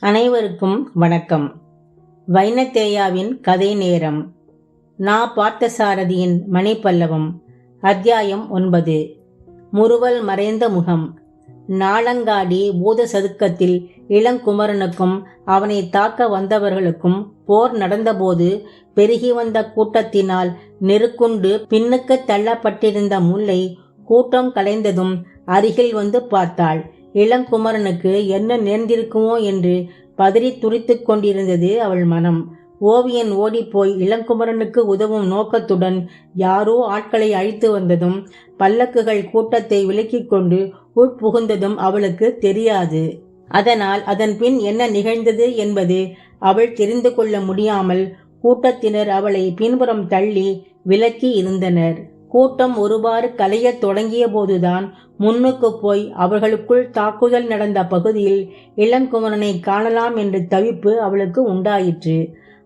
அனைவருக்கும் வணக்கம். வைனத்தேயாவின் கதை நேரம். நா. பார்த்தசாரதியின் மணிப்பல்லவம் அத்தியாயம் ஒன்பது. முறுவல் மறைந்த முகம். நாளங்காடி பூத சதுக்கத்தில் இளங்குமரனுக்கும் அவனை தாக்க வந்தவர்களுக்கும் போர் நடந்தபோது பெருகி வந்த கூட்டத்தினால் நெருக்குண்டு பின்னுக்கு தள்ளப்பட்டிருந்த முல்லை கூட்டம் கலைந்ததும் அருகில் வந்து பார்த்தாள். இளங்குமரனுக்கு என்ன நேர்ந்திருக்குமோ என்று பதறி துரித்து கொண்டிருந்தது அவள் மனம். ஓவியன் ஓடிப்போய் இளங்குமரனுக்கு உதவும் நோக்கத்துடன் யாரோ ஆட்களை அழித்து வந்ததும் பல்லக்குகள் கூட்டத்தை விலக்கிக் கொண்டு உட்புகுந்ததும் அவளுக்கு தெரியாது. அதனால் அதன் பின் என்ன நிகழ்ந்தது என்பது அவள் தெரிந்து கொள்ள முடியாமல் கூட்டத்தினர் அவளை பின்புறம் தள்ளி விலக்கி இருந்தனர். கூட்டம் ஒருவாறு கலையத் தொடங்கிய போதுதான் முன்னுக்கு போய் அவர்களுக்குள் தாக்குதல் நடந்த பகுதியில் இளங்குமரனை காணலாம் என்ற தவிப்பு அவளுக்கு உண்டாயிற்று.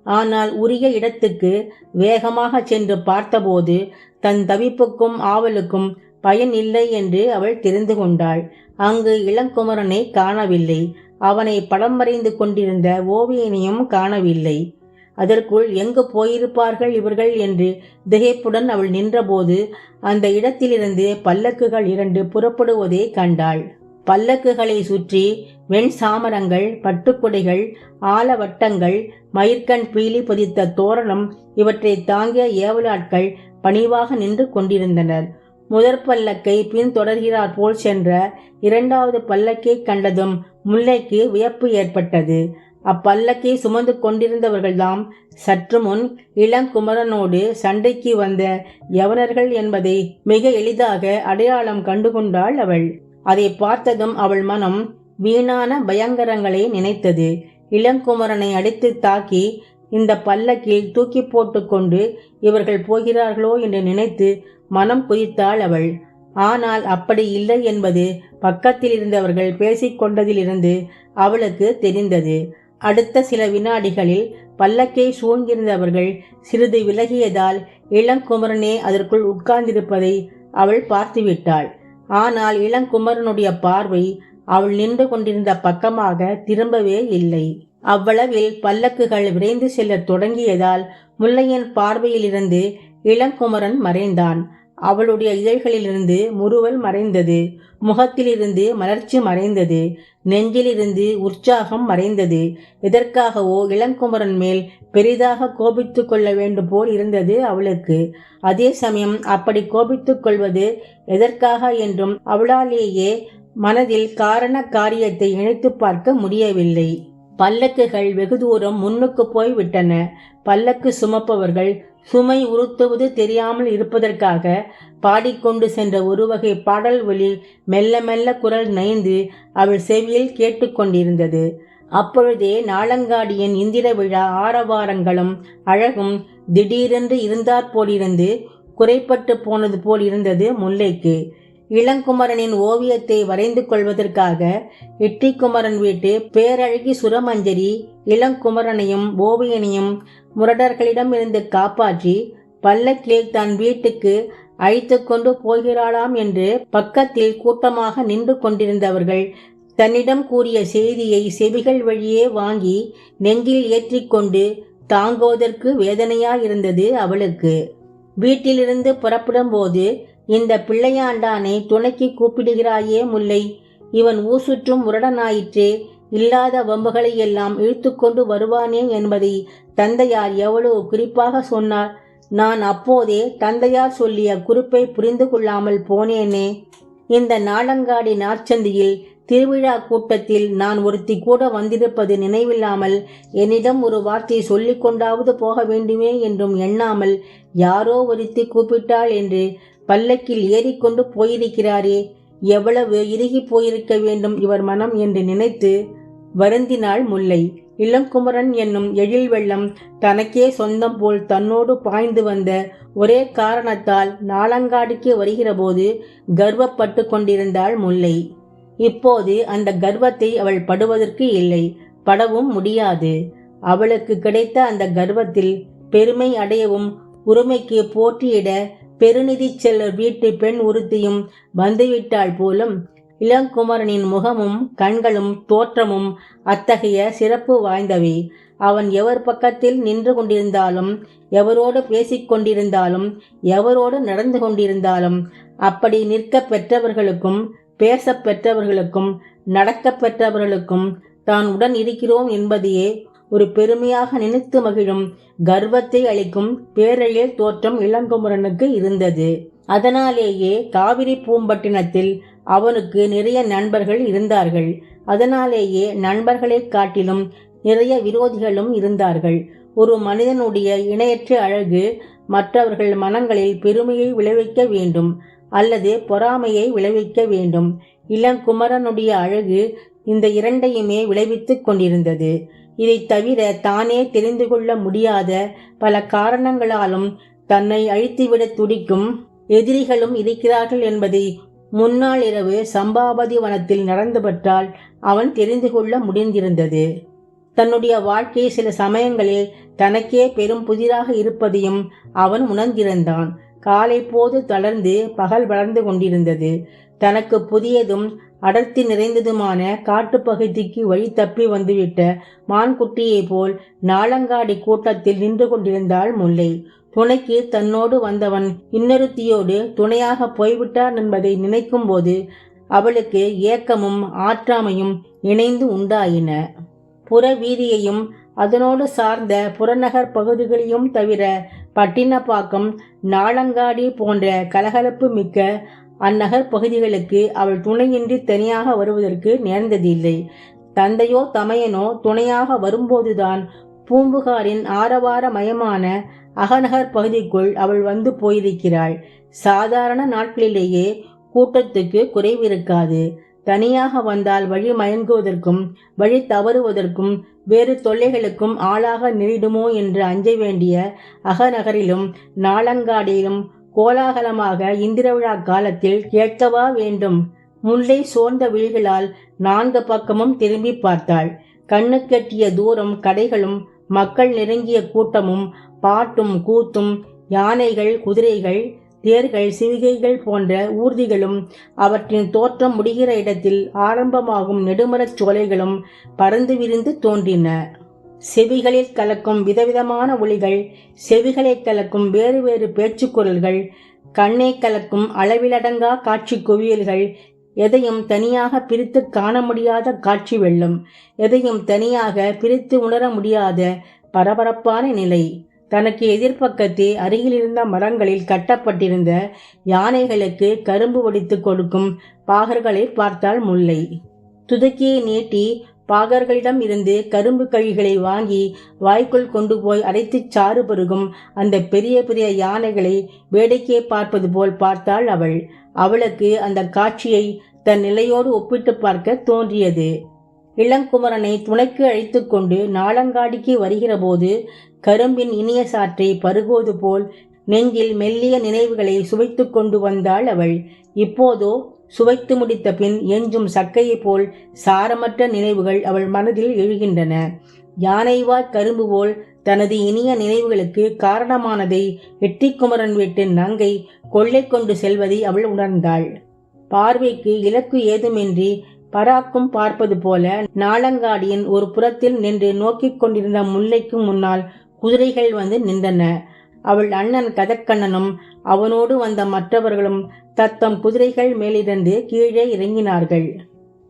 ஆனால் உரிய இடத்துக்கு வேகமாக சென்று பார்த்தபோது தன் தவிப்புக்கும் ஆவலுக்கும் பயன் இல்லை என்று அவள் தெரிந்து கொண்டாள். அங்கு இளங்குமரனை காணவில்லை. அவனை படம் வரைந்து கொண்டிருந்த ஓவியனையும் காணவில்லை. அதற்குள் எங்கு போயிருப்பார்கள் இவர்கள் என்று திகைப்புடன் அவள் நின்றபோது அந்த இடத்திலிருந்து பல்லக்குகள் இரண்டு புறப்படுவதை கண்டாள். பல்லக்குகளை சுற்றி வெண் சாமரங்கள் பட்டுக்குடைகள் ஆலவட்டங்கள் மயிர்கண் பீலி பொதித்த தோரணம் இவற்றை தாங்கிய ஏவலாட்கள் பணிவாக நின்று கொண்டிருந்தனர். முதற் பல்லக்கை பின்தொடர்கிறார் போல் சென்ற இரண்டாவது பல்லக்கை கண்டதும் முல்லைக்கு வியப்பு ஏற்பட்டது. அப்பல்லக்கை சுமந்து கொண்டிருந்தவர்கள்தாம். சற்று முன் இளங்குமரனோடு சண்டைக்கு வந்த யவனர்கள் என்பதை மிக எளிதாக அடையாளம் கண்டுகொண்டாள் அவள். அதை பார்த்ததும் அவள் மனம் வீணான பயங்கரங்களை நினைத்தது. இளங்குமரனை அடித்து தாக்கி இந்த பல்லக்கில் தூக்கி போட்டுக்கொண்டு இவர்கள் போகிறார்களோ என்று நினைத்து மனம் குதித்தாள் அவள். ஆனால் அப்படி இல்லை என்பது பக்கத்தில் இருந்தவர்கள் பேசிக்கொண்டதிலிருந்து அவளுக்கு தெரிந்தது. அடுத்த சில வினாடிகளில் பல்லக்கை சூழ்ந்திருந்தவர்கள் சிறிது விலகியதால் இளங்குமரனே அதற்குள் உட்கார்ந்திருப்பதை அவள் பார்த்துவிட்டாள். ஆனால் இளங்குமரனுடைய பார்வை அவள் நின்று கொண்டிருந்த பக்கமாக திரும்பவே இல்லை. அவ்வளவில் பல்லக்குகள் விரைந்து செல்ல தொடங்கியதால் முல்லையன் பார்வையிலிருந்து இளங்குமரன் மறைந்தான். அவளுடைய இதழ்களிலிருந்து முறுவல் மறைந்தது. முகத்திலிருந்து மலர்ச்சி மறைந்தது. நெஞ்சிலிருந்து உற்சாகம் மறைந்தது. எதற்காகவோ இளங்குமரன் மேல் பெரிதாக கோபித்து கொள்ள வேண்டும் போல் இருந்தது அவளுக்கு. அதே சமயம் அப்படி கோபித்துக் கொள்வது எதற்காக என்றும் அவளாலேயே மனதில் காரண காரியத்தை இணைத்து பார்க்க முடியவில்லை. பல்லக்குகள் வெகு தூரம் முன்னுக்கு போய் விட்டன பல்லக்கு சுமப்பவர்கள் சுமை உறுத்துவது தெரியாமல் இருப்பதற்காக பாடிக்கொண்டு சென்ற ஒரு வகை பாடல் ஒலி மெல்ல மெல்ல குரல் நைந்து அவள் செவியில் கேட்டுக்கொண்டிருந்தது அப்பொழுதே நாளங்காடியின் இந்திர விழா ஆரவாரங்களும் அழகும் திடீரென்று இருந்தாற் போலிருந்து குறைப்பட்டு போனது போல் இருந்தது முல்லைக்கு. இளங்குமரனின் ஓவியத்தை வரைந்து கொள்வதற்காக இட்டிக்குமரன் வீட்டு பேரழகி சுரமஞ்சரி இளங்குமரனையும் ஓவியனையும் முரடர்களிடமிருந்து காப்பாற்றி பல்லக்கில் தன் வீட்டுக்கு அழைத்து கொண்டு போகிறாளாம் என்று பக்கத்தில் கூட்டமாக நின்று கொண்டிருந்தவர்கள் தன்னிடம் கூறிய செய்தியை செவிகள் வழியே வாங்கி நெஞ்சில் ஏற்றிக்கொண்டு தாங்குவதற்கு வேதனையாயிருந்தது அவளுக்கு. வீட்டிலிருந்து புறப்படும் போது இந்த பிள்ளையாண்டானை துணைக்கு கூப்பிடுகிறாயே முல்லை. இவன் ஊசுற்றும் முரடனாயிற்றே இல்லாத வம்புகளை எல்லாம் இழுத்துக்கொண்டு வருவானே என்பதை தந்தையார் எவ்வளவு குறிப்பாக சொன்னார். நான் அப்போதே தந்தையார் சொல்லிய குறிப்பை புரிந்து கொள்ளாமல் போனேனே. இந்த நாளங்காடி நாற்சந்தியில் திருவிழா கூட்டத்தில் நான் ஒருத்தி கூட வந்திருப்பது நினைவில்லாமல் என்னிடம் ஒரு வார்த்தை சொல்லிக் கொண்டாவது போக வேண்டுமே என்றும் எண்ணாமல் யாரோ ஒருத்தி கூப்பிட்டாள் என்று பல்லக்கில் ஏறிக்கொண்டு போயிருக்கிறாரே. எவ்வளவு இறுகி போயிருக்க வேண்டும் இவர் மனம் என்று நினைத்து வருந்தினாள் முல்லை. இளங்குமரன் என்னும் எழில் வெள்ளம் தனக்கே சொந்தம் போல் தன்னோடு பாய்ந்து வந்த ஒரே காரணத்தால் நாளங்காடிக்கு வருகிறபோது கர்வப்பட்டு கொண்டிருந்தாள் முல்லை. இப்போது அந்த கர்வத்தை அவள் படுவதற்கு இல்லை படவும் முடியாது. அவளுக்கு கிடைத்த அந்த கர்வத்தில் பெருமை அடையவும் உரிமைக்கு போட்டியிட பெருநிதி செல்லர் வீட்டு பெண் உறுத்தியும் வந்துவிட்டாள் போலும் இளங்குமரனின் முகமும் கண்களும் தோற்றமும் அத்தகைய சிறப்பு வாய்ந்தவை. அவன் எவர் பக்கத்தில் நின்று கொண்டிருந்தாலும் எவரோடு பேசிக்கொண்டிருந்தாலும் எவரோடு நடந்து கொண்டிருந்தாலும் அப்படி நிற்க பெற்றவர்களுக்கும் பேச பெற்றவர்களுக்கும் நடக்க பெற்றவர்களுக்கும் தான் உடன் இருக்கிறோம் என்பதையே ஒரு பெருமையாக நினைத்து மகிழும் கர்வத்தை அளிக்கும் பேரழில் தோற்றம் இளங்குமரனுக்கு இருந்தது. அதனாலேயே காவிரி பூம்பட்டினத்தில் அவனுக்கு நிறைய நண்பர்கள் இருந்தார்கள். அதனாலேயே நண்பர்களை காட்டிலும் நிறைய விரோதிகளும் இருந்தார்கள். ஒரு மனிதனுடைய இணையற்ற அழகு மற்றவர்கள் மனங்களில் பெருமையை விளைவிக்க வேண்டும் அல்லது பொறாமையை விளைவிக்க வேண்டும். இளங்குமரனுடைய அழகு இந்த இரண்டையுமே விளைவித்துக் கொண்டிருந்தது. இதை தவிர தானே தெரிந்து கொள்ள முடியாத பல காரணங்களாலும் தன்னை அழித்துவிட துடிக்கும் எதிரிகளும் இருக்கிறார்கள் என்பதை முன்னாள் இரவு சம்பாபதி வனத்தில் நடந்துபட்டால் அவன் தெரிந்து கொள்ள முடிந்திருந்தது. தன்னுடைய வாழ்க்கை சில சமயங்களில் தனக்கே பெரும் புதிராக இருப்பதையும் அவன் உணர்ந்திருந்தான். காலை போது தளர்ந்து பகல் வளர்ந்து கொண்டிருந்தது. தனக்கு புதியதும் அடர்த்தி நிறைந்ததுமான காட்டுப்பகுதிக்கு வழி தப்பி வந்துவிட்ட மான்குட்டியைப் போல் நாளங்காடி கூட்டத்தில் நின்று கொண்டிருந்தாள் முல்லை. துணைக்கு தன்னோடு வந்தவன் இன்னொருத்தியோடு துணையாக போய்விட்டான் என்பதை நினைக்கும்போது அவளுக்கு ஏக்கமும் ஆற்றாமையும் இணைந்து உண்டாயின. புற வீதியையும் அதனோடு சார்ந்த புறநகர் பகுதிகளையும் தவிர பட்டினப்பாக்கம் நாளங்காடி போன்ற கலகலப்பு மிக்க அந்நகர் பகுதிகளுக்கு அவள் துணையின்றி தனியாக வருவதற்கு நேர்ந்ததில்லை. தந்தையோ தமையனோ துணையாக வரும்போதுதான் பூம்புகாரின் ஆரவார மயமான அகநகர் பகுதிக்குள் அவள் வந்து போயிருக்கிறாள். சாதாரண நாட்களிலேயே கூட்டத்துக்கு குறைவிருக்காது. தனியாக வந்தால் வழி மயங்குவதற்கும் வழி தவறுவதற்கும் வேறு தொல்லைகளுக்கும் ஆளாக நேரிடுமோ என்று அஞ்ச வேண்டிய அகநகரிலும் நாளங்காடியிலும் கோலாகலமாக இந்திர விழா காலத்தில் கேட்கவா வேண்டும்? முல்லை சோர்ந்த விழிகளால் நான்கு பக்கமும் திரும்பி பார்த்தாள். கண்ணு தூரம் கடைகளும் மக்கள் நெருங்கிய கூட்டமும் பாட்டும் கூத்தும் யானைகள் குதிரைகள் தேர்கள் சிவிகைகள் போன்ற ஊர்திகளும் அவற்றின் தோற்றம் முடிகிற இடத்தில் ஆரம்பமாகும் நெடுமரச் சோலைகளும் பறந்து விரிந்து தோன்றின. செவிகளில் கலக்கும் விதவிதமான ஒளிகள் செவிகளை கலக்கும் வேறு வேறு பேச்சுக்குரல்கள் கண்ணை கலக்கும் அளவிலடங்கா காட்சி குவியல்கள் எதையும் தனியாக பிரித்து காண முடியாத காட்சி வெள்ளம் எதையும் தனியாக பிரித்து உணர முடியாத பரபரப்பான நிலை. தனக்கு எதிர்ப்பக்கத்தே அருகிலிருந்த மரங்களில் கட்டப்பட்டிருந்த யானைகளுக்கு கரும்பு வடித்து கொடுக்கும் பாகர்களை பார்த்தால் முல்லை. துதக்கியை நீட்டி பாகர்களிடம் இருந்து கரும்பு கழிகளை வாங்கி வாய்க்குள் கொண்டு போய் அடைத்துச் சாறு பருகும் அந்த பெரிய பெரிய யானைகளை வேடிக்கை பார்ப்பது போல் பார்த்தாள் அவள். அவளுக்கு அந்த காட்சியை தன் நிலையோடு ஒப்பிட்டு பார்க்க தோன்றியது. இளங்குமரனை துணைக்கு அழைத்து கொண்டு நாளங்காடிக்கு வருகிறபோது கரும்பின் இனிய சாற்றை பருகுவது போல் நெஞ்சில் மெல்லிய நினைவுகளை சுவைத்து கொண்டு வந்தாள் அவள். இப்போதோ சுவைத்து முடித்த பின் எஞ்சும் சக்கையைப் போல் சாரமற்ற நினைவுகள் அவள் மனதில் எழுகின்றன. யானைவாய் கரும்பு போல் தனது இனிய நினைவுகளுக்கு காரணமானதை வெட்டிக்குமரன் வீட்டு நங்கை கொள்ளை கொண்டு செல்வதை அவள் உணர்ந்தாள். பார்வைக்கு இலக்கு ஏதுமின்றி பராக்கும் பார்ப்பது போல நாளங்காடியின் ஒரு புறத்தில் நின்று நோக்கிக் கொண்டிருந்த முல்லைக்கு முன்னால் குதிரைகள் வந்து நின்றன. அவள் அண்ணன் கதக்கண்ணனும் அவனோடு வந்த மற்றவர்களும் தத்தம் குதிரைகள் மேலிருந்து கீழே இறங்கினார்கள்.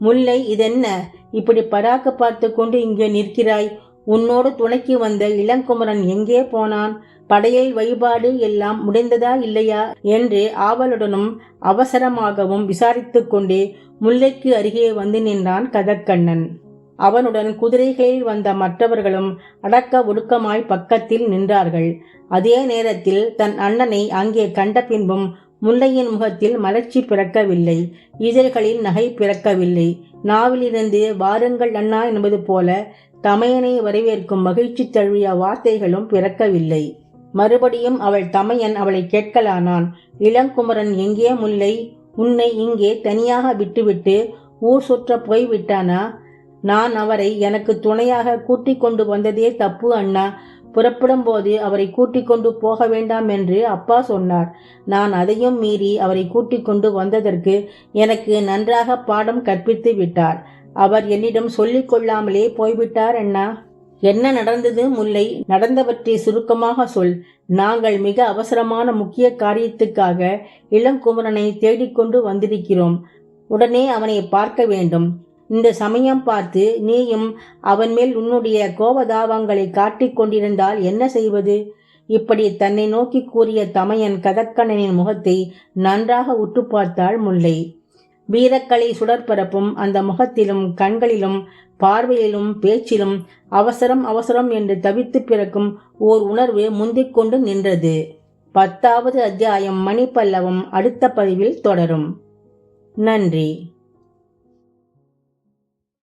முல்லை இதென்ன? இப்படி படாக்க பார்த்து கொண்டு இங்கே நிற்கிறாய்? உன்னோடு துணைக்கு வந்த இளங்குமரன் எங்கே போனான்? படையை வழிபாடு எல்லாம் முடிந்ததா இல்லையா? என்று ஆவலுடனும் அவசரமாகவும் விசாரித்து கொண்டே முல்லைக்கு அருகே வந்து நின்றான் கதக்கண்ணன் அவனுடன் குதிரைகளில் வந்த மற்றவர்களும் அடக்க ஒடுக்கமாய் பக்கத்தில் நின்றார்கள். அதே நேரத்தில் தன் அண்ணனை அங்கே கண்ட பின்பும் முல்லையின் முகத்தில் மலர்ச்சி பிறக்கவில்லை. இதழ்களில் நகை பிறக்கவில்லை. நாவிலிருந்து வாருங்கள் அண்ணா என்பது போல தமையனை வரவேற்கும் மகிழ்ச்சி தழுவிய வார்த்தைகளும் பிறக்கவில்லை. மறுபடியும் அவள் தமையன் அவளை கேட்கலானான். இளங்குமரன் எங்கே முல்லை? உன்னை இங்கே தனியாக விட்டுவிட்டு ஊர் சுற்ற போய் விட்டானா? நான் அவரை எனக்கு துணையாக கூட்டிக் கொண்டு வந்ததே தப்பு அண்ணா. புறப்படும் போது அவரை கூட்டிக் கொண்டு போக வேண்டாம் என்று அப்பா சொன்னார். நான் அதையும் மீறி அவரை கூட்டிக் கொண்டு வந்ததற்கு எனக்கு நன்றாக பாடம் கற்பித்து விட்டார். அவர் என்னிடம் சொல்லிக் கொள்ளாமலே போய்விட்டார் அண்ணா. என்ன நடந்தது முல்லை? நடந்தவற்றை சுருக்கமாக சொல். நாங்கள் மிக அவசரமான முக்கிய காரியத்துக்காக இளங்குமரனை தேடிக்கொண்டு வந்திருக்கிறோம். உடனே அவனை பார்க்க வேண்டும். இந்த சமயம் பார்த்து நீயும் அவன் மேல் உன்னுடைய கோபதாபங்களை காட்டிக் கொண்டிருந்தால் என்ன செய்வது? இப்படி தன்னை நோக்கி கூறிய தமையன் கதக்கண்ணனின் முகத்தை நன்றாக உற்று பார்த்தாள் முல்லை. வீரக்கலை சுடற்பரப்பும் அந்த முகத்திலும் கண்களிலும் பார்வையிலும் பேச்சிலும் அவசரம் அவசரம் என்று தவித்து பிறக்கும் ஓர் உணர்வு முந்திக் கொண்டு நின்றது. பத்தாவது அத்தியாயம் மணிப்பல்லவம் அடுத்த பதிவில் தொடரும். நன்றி.